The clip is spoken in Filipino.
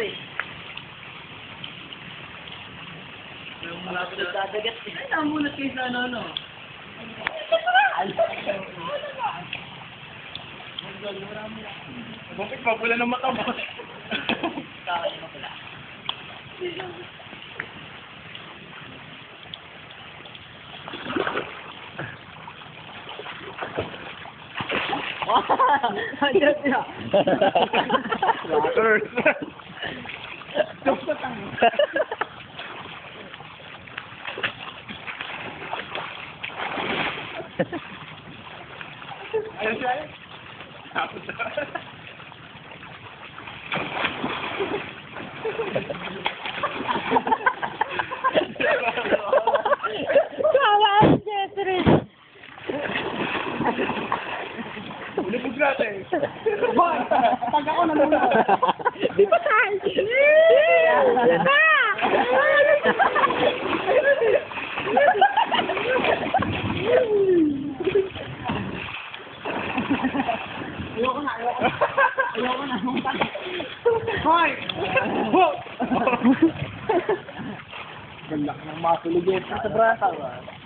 eh. Yung malapit na. Dadagat eh. Ay, namulat kayo sa ano, ano. Bakit pa pula ng mata mo? Kakain mo pala. Ayan Ayun siya. Tapos Kawa si Jethrin. Lubog natin. Boy, pag ako na muna. Di ba tayo? Ayoko na, ayoko na. Ayoko na. Hoy! Ganda ka ng matulog eh. Sa brasa ba?